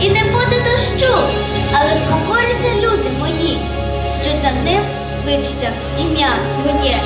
і не буде дощу, але впокоряться люди мої, що над ним кличте ім'я моє,